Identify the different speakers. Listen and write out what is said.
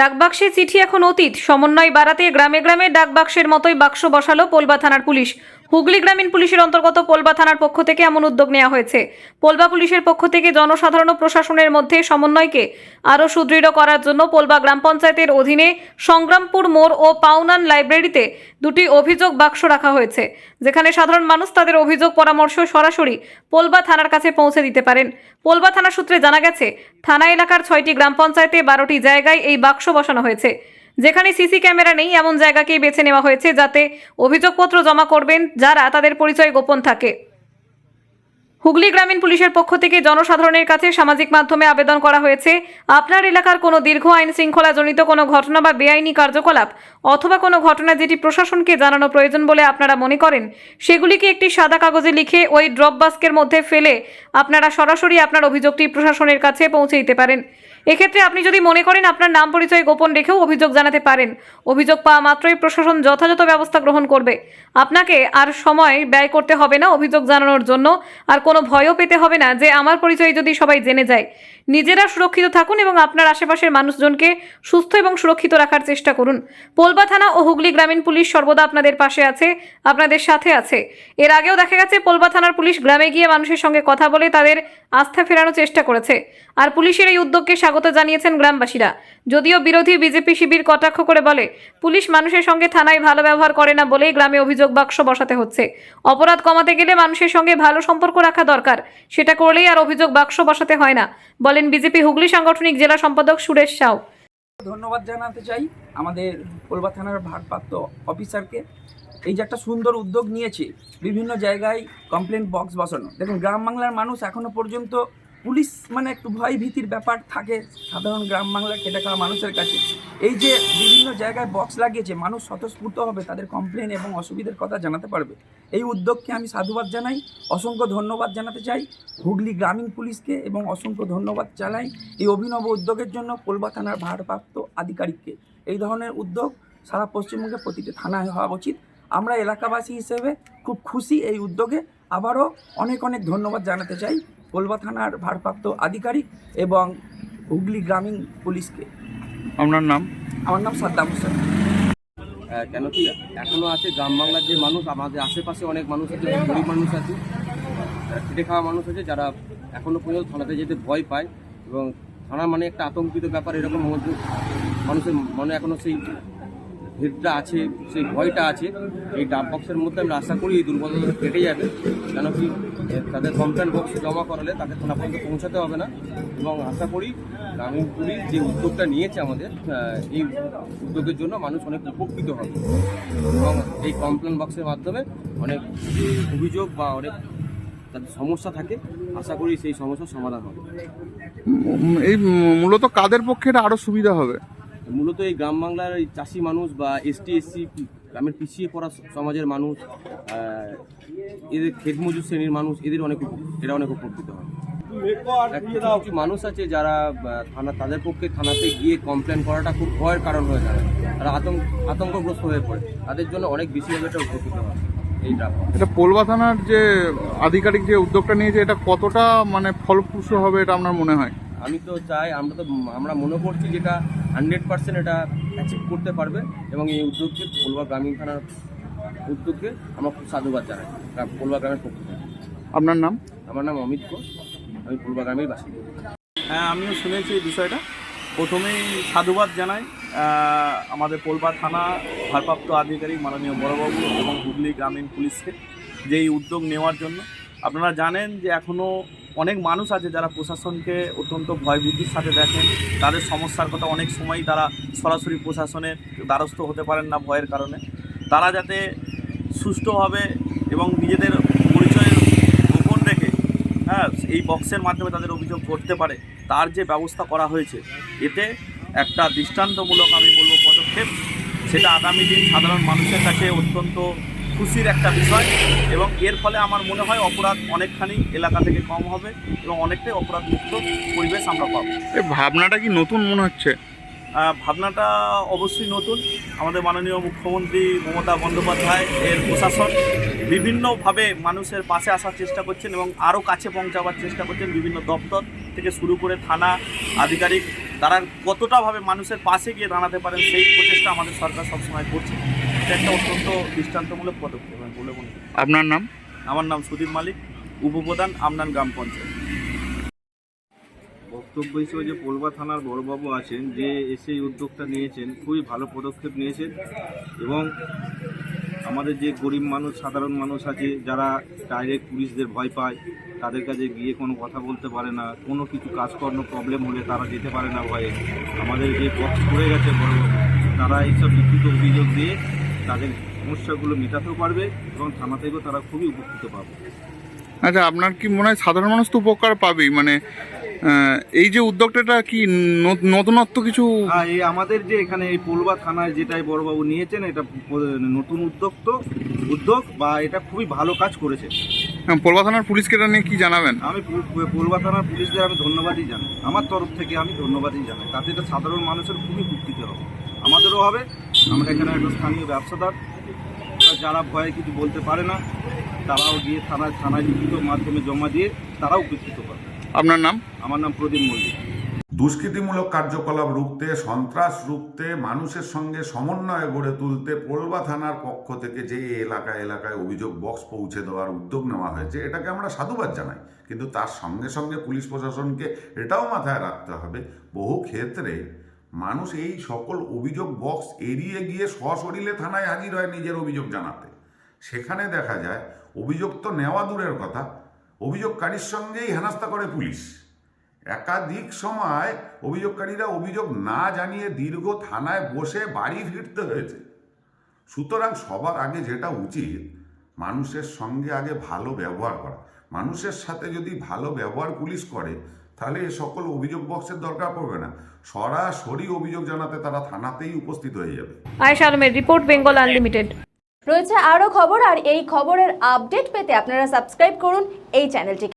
Speaker 1: ডাকবাক্সে চিঠি এখন অতীত। সমন্বয় বাড়াতে গ্রামে গ্রামে ডাকবাক্সের মতোই বাক্স বসালো পোলবা থানার পুলিশ। হুগলি গ্রামীণ পুলিশের অন্তর্গত পোলবা থানার পক্ষ থেকে এমন উদ্যোগ নেওয়া হয়েছে। পোলবা পুলিশের পক্ষ থেকে জনসাধারণ ও প্রশাসনের মধ্যে সমন্বয়কে আরও সুদৃঢ় করার জন্য পোলবা গ্রাম পঞ্চায়েতের অধীনে সংগ্রামপুর মোড় ও পাউনান লাইব্রেরিতে দুটি অভিযোগ বাক্স রাখা হয়েছে, যেখানে সাধারণ মানুষ তাদের অভিযোগ পরামর্শ সরাসরি পোলবা থানার কাছে পৌঁছে দিতে পারেন। পোলবা থানা সূত্রে জানা গেছে, থানা এলাকার ছয়টি গ্রাম পঞ্চায়েতে বারোটি জায়গায় এই বাক্স বসানো হয়েছে। যেখানে সিসি ক্যামেরা নেই, এমন জায়গাকেই বেছে নেওয়া হয়েছে যাতে অভিযোগপত্র জমা করবেন যারা তাদের পরিচয় গোপন থাকে। হুগলি গ্রামীণ পুলিশের পক্ষ থেকে জনসাধারণের কাছে সামাজিক মাধ্যমে আবেদন করা হয়েছে, আপনার এলাকার কোনো দীর্ঘ আইন শৃঙ্খলা জনিত কোনো ঘটনা বা বেআইনি কার্যকলাপ অথবা কোনো ঘটনা যেটি প্রশাসনকে জানানো প্রয়োজন বলে আপনারা মনে করেন, সেগুলিকে একটি সাদা কাগজে লিখে ওই ড্রপ বাস্কের মধ্যে ফেলে আপনারা সরাসরি আপনার অভিযোগটি প্রশাসনের কাছে পৌঁছে দিতে পারেন। এক্ষেত্রে আপনি যদি মনে করেন আপনার নাম পরিচয় গোপন রেখেও অভিযোগ জানাতে পারেন। অভিযোগ পাওয়া মাত্রই প্রশাসন যথাযথ ব্যবস্থা গ্রহণ করবে। আপনাকে আর সময় ব্যয় করতে হবে না অভিযোগ জানানোর জন্য। আর কোনো ভয়ও পেতে হবে না যে আমার পরিচয় যদি সবাই জেনে যায়। নিজেরা সুরক্ষিত থাকুন এবং আপনার আশেপাশের মানুষজনকে সুস্থ এবং সুরক্ষিত রাখার চেষ্টা করুন। পোলবা থানা ও হুগলি গ্রামীণ পুলিশ সর্বদা আপনাদের পাশে আছে, আপনাদের সাথে আছে। এর আগেও দেখা গেছে, পোলবা থানার পুলিশ গ্রামে গিয়ে মানুষের সঙ্গে কথা বলে তাদের আস্থা ফেরানোর চেষ্টা করেছে। আর পুলিশের এই উদ্যোগকে স্বাগত জানিয়েছেন গ্রামবাসীরা। যদিও বিরোধী বিজেপি শিবির কটাক্ষ করে বলে, পুলিশ মানুষের সঙ্গে থানায় ভালো ব্যবহার করে না বলেই গ্রামে অভিযোগ বাক্স বসাতে হচ্ছে। অপরাধ কমাতে গেলে মানুষের সঙ্গে ভালো সম্পর্ক রাখা দরকার। সেটা করলেই আর অভিযোগ বাক্স বসাতে হয় না, বলেন বিজেপি হুগলি সাংগঠনিক জেলা সম্পাদক সুরেশ সাউ।
Speaker 2: ধন্যবাদ জানাতে চাই আমাদের কলবা থানার ভারপ্রাপ্ত অফিসারকে। এই যে একটা সুন্দর উদ্যোগ নিয়েছে, বিভিন্ন জায়গায় কমপ্লেন বক্স বসানো। দেখুন, গ্রাম বাংলার মানুষ এখনও পর্যন্ত পুলিশ মানে একটু ভয় ভীতির ব্যাপার থাকে সাধারণ গ্রাম বাংলার খেটে খাওয়া মানুষের কাছে। এই যে বিভিন্ন জায়গায় বক্স লাগিয়েছে, মানুষ স্বতঃস্ফূর্ত হবে, তাদের কমপ্লেন এবং অসুবিধার কথা জানাতে পারবে। এই উদ্যোগকে আমি সাধুবাদ জানাই, অসংখ্য ধন্যবাদ জানাতে চাই হুগলি গ্রামীণ পুলিশকে এবং অসংখ্য ধন্যবাদ জানাই এই অভিনব উদ্যোগের জন্য কলবা থানার ভারপ্রাপ্ত আধিকারিককে। এই ধরনের উদ্যোগ সারা পশ্চিমবঙ্গে প্রতিটি থানায় হওয়া উচিত। আমরা এলাকাবাসী হিসেবে খুব খুশি এই উদ্যোগে। আবারও অনেক অনেক ধন্যবাদ জানাতে চাই। কলবা থানার ভারপ্রাপ্ত আধিকারিক এবং হুগলি গ্রামীণ পুলিশকে।
Speaker 3: আপনার নাম?
Speaker 2: আমার নাম সাদ্দাম হোসেন।
Speaker 4: কেন কি এখনও আছে? গ্রাম বাংলার যে মানুষ আমাদের আশেপাশে অনেক মানুষ আছে গরিব মানুষ আছে খেটে খাওয়া মানুষ আছে যারা এখনও পর্যন্ত থানাতে যেতে ভয় পায় এবং থানা মানে একটা আতঙ্কিত ব্যাপার এরকম মধ্যে মানুষের মনে এখনও সেই ভিড়টা আছে, সেই ভয়টা আছে, এই ডাক বক্সের মধ্যে আমরা আশা করি এই দুর্বলতা কেটে যাবে। কেন কি তাদের কমপ্লেন বক্সে জমা করালে তাকে থানা পর্যন্ত পৌঁছাতে হবে না। এবং আশা করি গ্রামীণ পুলিশ যে উদ্যোগটা নিয়েছে আমাদের এই উদ্যোগের জন্য মানুষ অনেক উপকৃত হবে। এবং এই কমপ্লেন বক্সের মাধ্যমে অনেক অভিযোগ বা অনেক তাদের সমস্যা থাকে, আশা করি সেই সমস্যার সমাধান হবে।
Speaker 3: এই মূলত কাদের পক্ষে এটা আরও সুবিধা হবে?
Speaker 4: মূলত এই গ্রাম বাংলার এই চাষি মানুষ বা এসটি এসসি গ্রামের পিছিয়ে পড়া সমাজের মানুষ এদের খেতমজুর শ্রেণির মানুষ এদের অনেক এরা অনেক উপকৃত হয়। কিছু মানুষ আছে যারা থানা তাদের পক্ষে থানাতে গিয়ে কমপ্লেন করাটা খুব ভয়ের কারণ হয়ে দাঁড়ায়। তারা আতঙ্ক আতঙ্কগ্রস্ত হয়ে পড়ে। তাদের জন্য অনেক বেশিভাবে এটা উপকৃত হয়
Speaker 3: এটা পোলবা থানার যে আধিকারিক যে উদ্যোগটা নিয়েছে এটা কতটা মানে ফলপ্রসূ হবে এটা আপনার মনে হয়?
Speaker 4: আমি তো চাই আমরা তো আমরা মনে করছি যেটা হান্ড্রেড পার্সেন্ট এটা অ্যাচিভ করতে পারবে এবং এই উদ্যোগকে ফুলবা গ্রামীণ থানার উদ্যোগকে আমরা খুব সাধুবাদ জানাই। ফুলবা গ্রামের পক্ষ থেকে।
Speaker 3: আপনার নাম?
Speaker 4: আমার নাম অমিত ঘোষ। আমি ফুলবা গ্রামের বাসিন্দা।
Speaker 5: হ্যাঁ আমিও শুনেছি এই বিষয়টা। প্রথমেই সাধুবাদ জানাই আমাদের পোলবা থানা ভারপ্রাপ্ত আধিকারিক মাননীয় বড়বাবু এবং হুগলি গ্রামীণ পুলিশকে যে এই উদ্যোগ নেওয়ার জন্য। আপনারা জানেন যে এখনও অনেক মানুষ আছে যারা প্রশাসনকে অত্যন্ত ভয়ভীতির সাথে দেখেন। তাদের সমস্যার কথা অনেক সময়ই তারা সরাসরি প্রশাসনের দ্বারস্থ হতে পারেন না ভয়ের কারণে। তারা যাতে সুষ্ঠুভাবে এবং নিজেদের পরিচয়ের গোপন রেখে হ্যাঁ এই বক্সের মাধ্যমে তাদের অভিযোগ করতে পারে, তার যে ব্যবস্থা করা হয়েছে, এতে একটা দৃষ্টান্তমূলক আমি বলব পদক্ষেপ। সেটা আগামী দিন সাধারণ মানুষের কাছে অত্যন্ত খুশির একটা বিষয় এবং এর ফলে আমার মনে হয় অপরাধ অনেকখানি এলাকা থেকে কম হবে এবং অনেকটাই অপরাধ মুক্ত পরিবেশ আমরা পাবো।
Speaker 3: এই ভাবনাটা কি নতুন মনে হচ্ছে?
Speaker 5: ভাবনাটা অবশ্যই নতুন। আমাদের মাননীয় মুখ্যমন্ত্রী মমতা বন্দ্যোপাধ্যায় এর প্রশাসন বিভিন্নভাবে মানুষের পাশে আসার চেষ্টা করছেন এবং আরও কাছে পৌঁছাবার চেষ্টা করছেন বিভিন্ন দপ্তর থেকে শুরু করে থানা আধিকারিক। তারা কতটাভাবে মানুষের পাশে গিয়ে দাঁড়াতে পারেন সেই প্রচেষ্টা আমাদের সরকার সবসময় করছে। এটা একটা অত্যন্ত দৃষ্টান্তমূলক পদক্ষেপ আমি বলে মনে করি।
Speaker 3: আপনার নাম?
Speaker 5: আমার নাম সুদীপ মালিক উপপ্রধান আমনান গ্রাম পঞ্চায়েত।
Speaker 6: বক্তব্য হিসেবে যে পোলবা থানার বড়বাবু আছেন যে এসে এই উদ্যোগটা নিয়েছেন খুবই ভালো পদক্ষেপ নিয়েছেন এবং আমাদের যে গরিব মানুষ সাধারণ মানুষ আছে যারা ডাইরেক্ট পুলিশদের ভয় পায় তাদের কাছে গিয়ে কোনো কথা বলতে পারে না কোনো কিছু কাজকর্ম প্রবলেম হলে তারা যেতে পারে না ভয়ে। আমাদের যে বক্স পড়ে গেছে বড়বাবু তারা এইসব লিখিত অভিযোগ দিয়ে তাদের সমস্যাগুলো মেটাতেও পারবে এবং থানা থেকেও তারা খুবই উপকৃত পাবে।
Speaker 3: আচ্ছা আপনার কি মনে হয় সাধারণ মানুষ তো উপকার পাবেই? মানে এই যে উদ্যোগটা এটা কি নতুনত্ব কিছু
Speaker 6: হ্যাঁ এই আমাদের যে এখানে এই পোলবা থানায় যেটাই বড়বাবু নিয়েছেন এটা নতুন উদ্যোগ তো উদ্যোগ বা এটা খুবই ভালো কাজ করেছে।
Speaker 3: পলবা থানার পুলিশকে এটা নিয়ে কি জানাবেন?
Speaker 6: আমি পোলবা থানার পুলিশদের আমি ধন্যবাদই জানাই। আমার তরফ থেকে আমি ধন্যবাদই জানাই। তাতে এটা সাধারণ মানুষের খুবই উপকৃত হবে। আমাদেরও হবে আমরা এখানে একটা স্থানীয় ব্যবসাদার যারা ভয়ে কিছু বলতে পারে না তারাও গিয়ে থানায় থানায় লিখিত মাধ্যমে জমা দিয়ে তারাও উপকৃত পাবে
Speaker 3: আপনার নাম?
Speaker 6: আমার নাম প্রদীপ মল্লিক।
Speaker 7: দুষ্কৃতিমূলক কার্যকলাপ রুখতে সন্ত্রাস রুখতে মানুষের সঙ্গে সমন্বয় গড়ে তুলতে পোলবা থানার পক্ষ থেকে যে এলাকা এলাকায় অভিযোগ বক্স পৌঁছে দেওয়ার উদ্যোগ নেওয়া হয়েছে এটাকে আমরা সাধুবাদ জানাই। কিন্তু তার সঙ্গে সঙ্গে পুলিশ প্রশাসনকে এটাও মাথায় রাখতে হবে বহু ক্ষেত্রে মানুষ এই সকল অভিযোগ বক্স এড়িয়ে গিয়ে সশরীরে থানায় হাজির হয় নিজের অভিযোগ জানাতে। সেখানে দেখা যায়, অভিযোগ তো নেওয়া দূরের কথা, অভিযোগকারীর সঙ্গেই হেনাস্তা করে পুলিশ। একাধিক সময় অভিযোগকারীরা অভিযোগ না জানিয়ে দীর্ঘ থানায় বসে বাড়ি ফিরতে হয়েছে। সুতরাং সবার আগে যেটা উচিত, মানুষের সঙ্গে আগে ভালো ব্যবহার করা। মানুষের সাথে যদি ভালো ব্যবহার পুলিশ করে তাহলে এ সকল অভিযোগ বক্সের দরকার পড়বে না। সরাসরি অভিযোগ জানাতে তারা থানাতেই উপস্থিত হয়ে যাবে।
Speaker 1: আয়েশা আলমের রিপোর্ট বেঙ্গল আনলিমিটেড।
Speaker 8: রয়েছে আরও খবর আর এই খবরের আপডেট পেতে আপনারা সাবস্ক্রাইব করুন এই চ্যানেলটিকে।